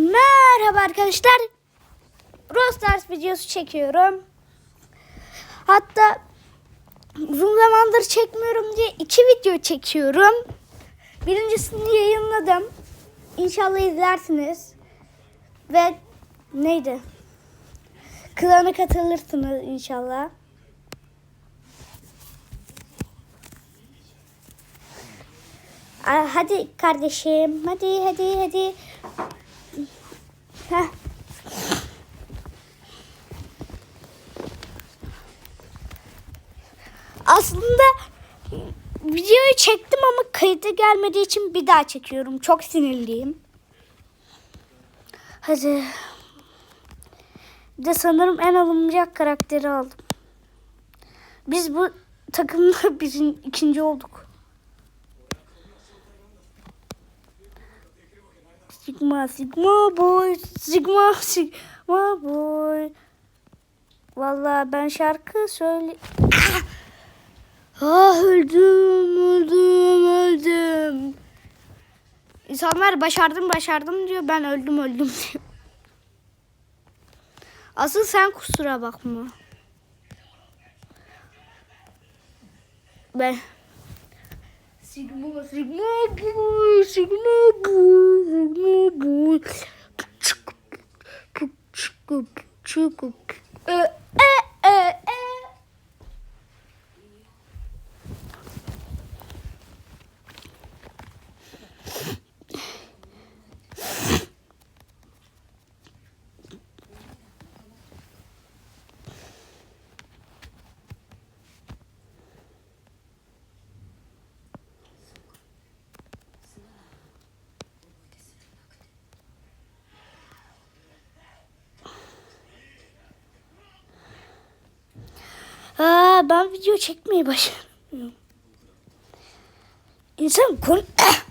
Merhaba arkadaşlar. Brawl Stars videosu çekiyorum. Hatta uzun zamandır çekmiyorum diye iki video çekiyorum. Birincisini yayınladım. İnşallah izlersiniz. Ve neydi? Klana katılırsınız inşallah. Hadi kardeşim. Hadi hadi hadi. Videoyu çektim ama kayıta gelmediği için bir daha çekiyorum. Çok sinirliyim. Hadi. Bir de sanırım en alınacak karakteri aldım. Biz bu takımda bizim ikinci olduk. Sigma, Sigma boy, Sigma, Sigma boy. Vallahi ben şarkı söyle... Ah öldüm, öldüm, öldüm. İnsanlar başardım, başardım diyor. Ben öldüm, öldüm diyor. Asıl sen kusura bakma. Ben... Sigma, Sigma boy, Sigma boy, Sigma boy. Çık, çık, çık, çık. E, e, e, e. Aa, çekmeye başladım. İnsan kon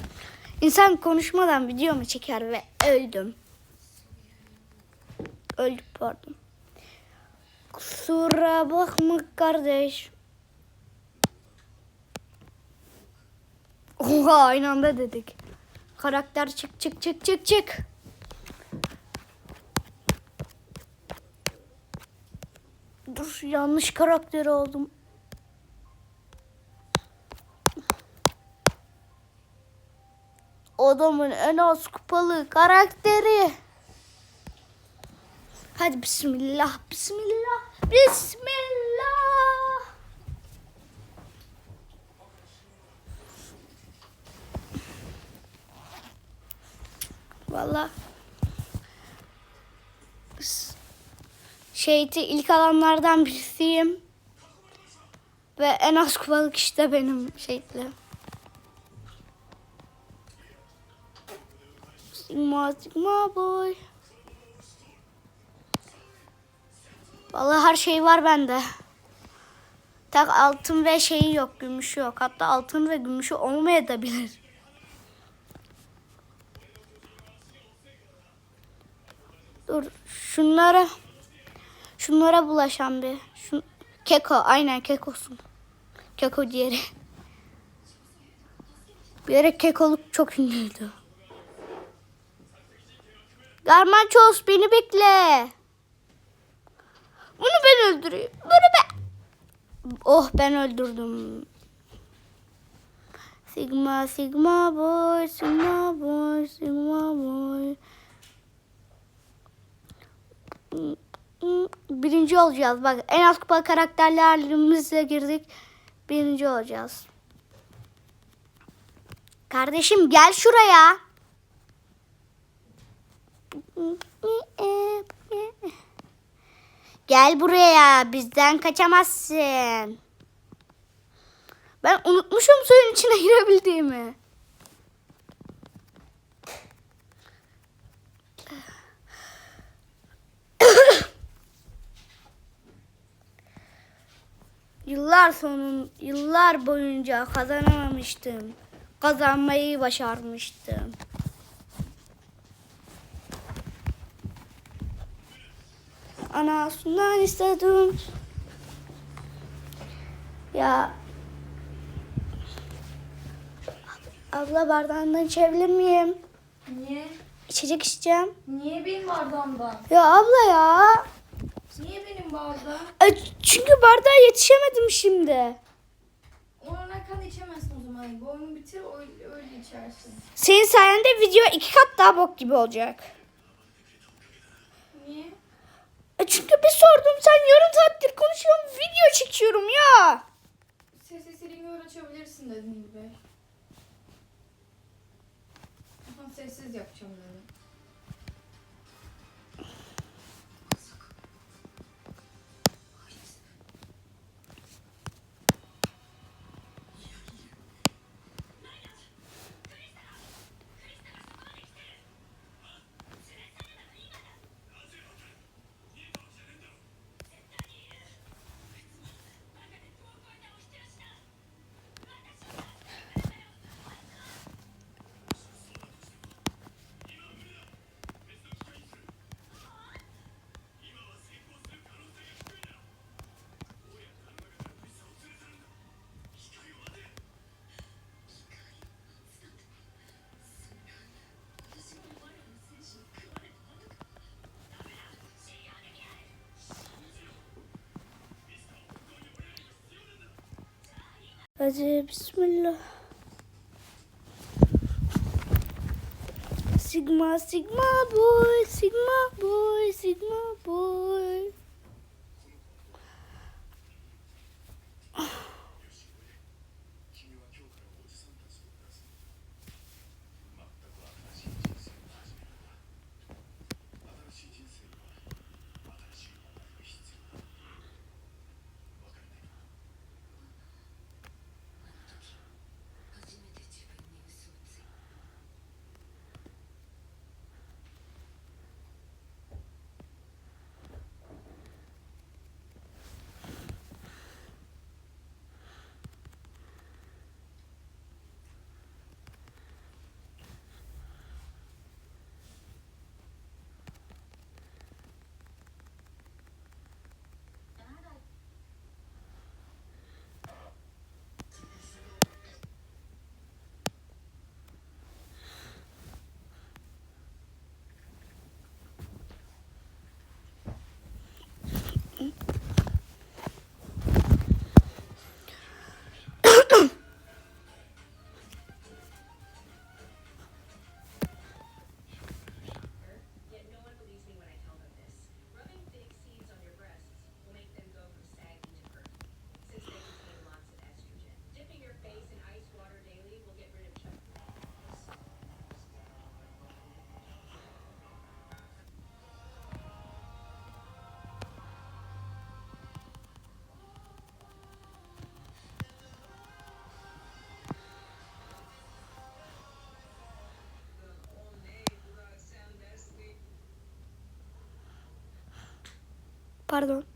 İnsan konuşmadan video mu çeker ve öldüm. Öldük pardon. Kusura bakma kardeş. Oha aynı anda dedik. Karakter çık çık çık çık çık. Dur yanlış karakter oldum. Adamın en az kupalı karakteri. Hadi bismillah, bismillah, bismillah. Vallahi şeydi ilk alanlardan birisiyim. Ve en az kupalı kişi de benim şeyle. Sigma Sigma boy. Vallahi her şey var bende. Tak altın ve şeyi yok, gümüşü yok. Hatta altın ve gümüşü olmayabilir. Dur şunlara şunlara bulaşan bir. Şu, keko aynen kekosun. Keko diğeri. Bir yere kekoluk çok ünlüydü. Garmanços beni bekle. Bunu ben öldüreyim. Bunu ben. Oh ben öldürdüm. Sigma Sigma boy Sigma boy Sigma boy. Birinci olacağız. Bak en az kupa karakterlerimizle girdik. Birinci olacağız. Kardeşim gel şuraya. Gel buraya. Bizden kaçamazsın. Ben unutmuşum suyun içine girebildiğimi. Yıllar sonun yıllar boyunca kazanamamıştım. Kazanmayı başarmıştım. Anasından istedim. Ya abla bardağından içebilir miyim? Niye? içecek içeceğim. Niye benim bardağımdan? Ya abla ya. Niye benim bardağım? E, Çünkü bardağa yetişemedim şimdi. Ona kan içemezsin o zaman. Bu oyunu bitir öyle, öyle içersin. Senin sayende video iki kat daha bok gibi olacak. Niye? E çünkü bir sordum sen yarım saattir konuşuyorum video çekiyorum ya. Ses istediğin öyle açabilirsin dediğin gibi. Aha, sessiz yapacağım dedim. Hadi bismillah. Sigma sigma boy sigma Pardon.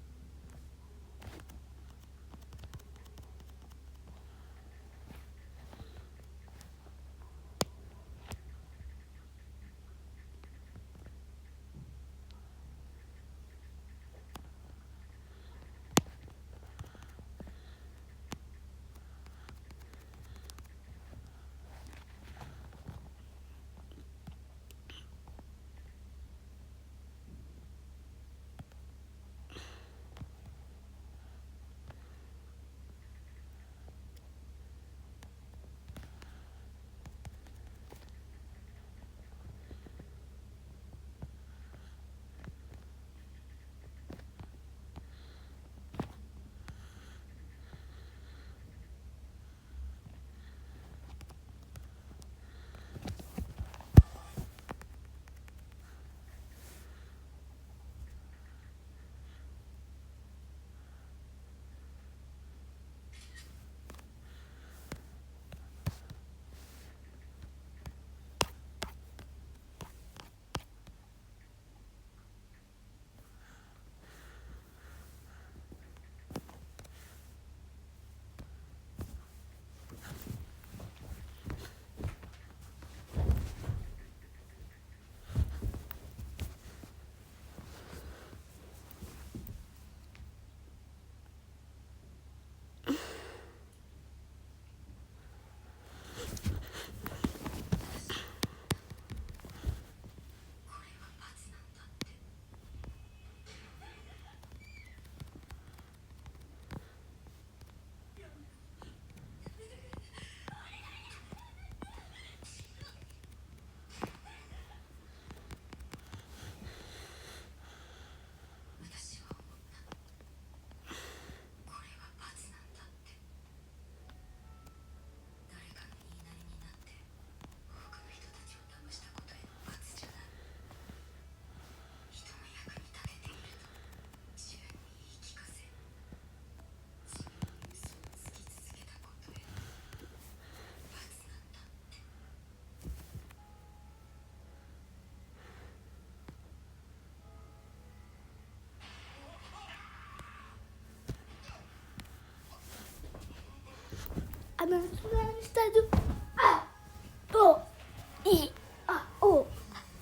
Anasından istedim. A, o, i, a, o,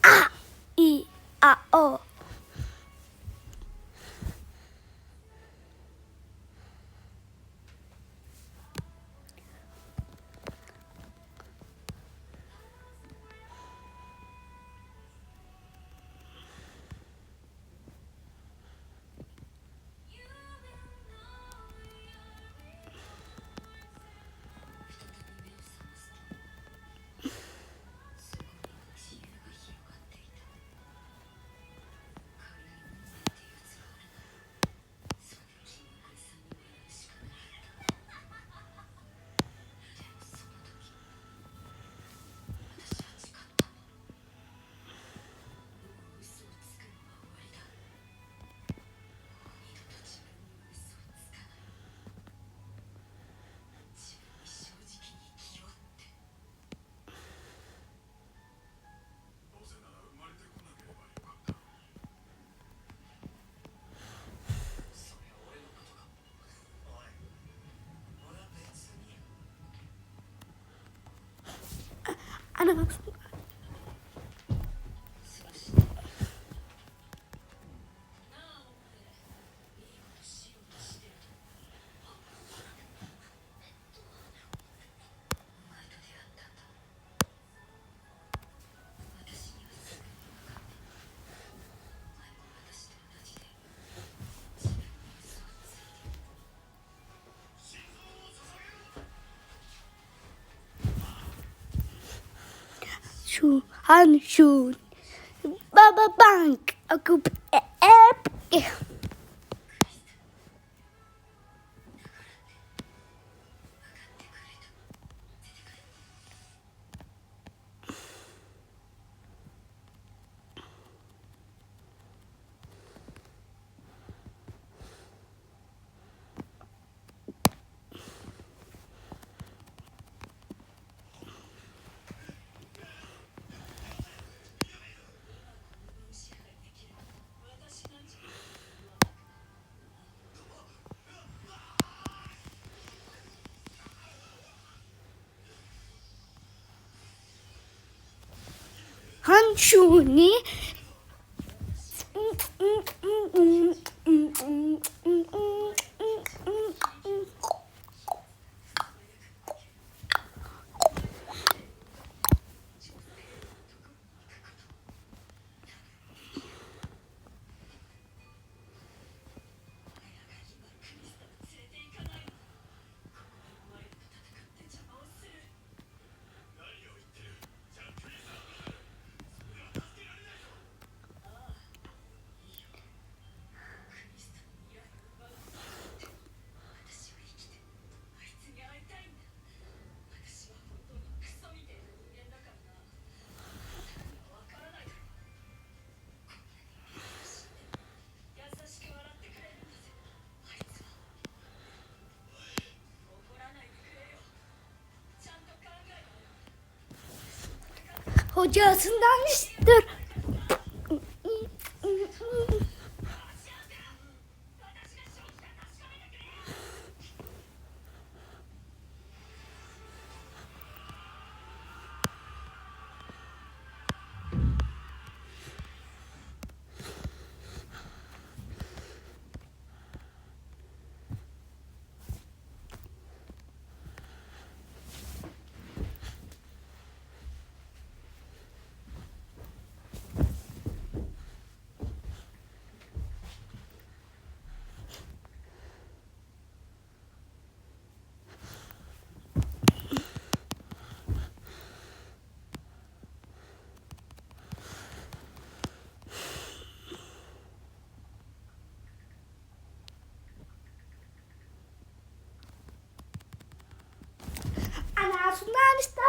a, i, a, o. baksana. bak. Şu han şu. Baba bank. Akup 한슈니 Hocasından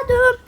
Yardım.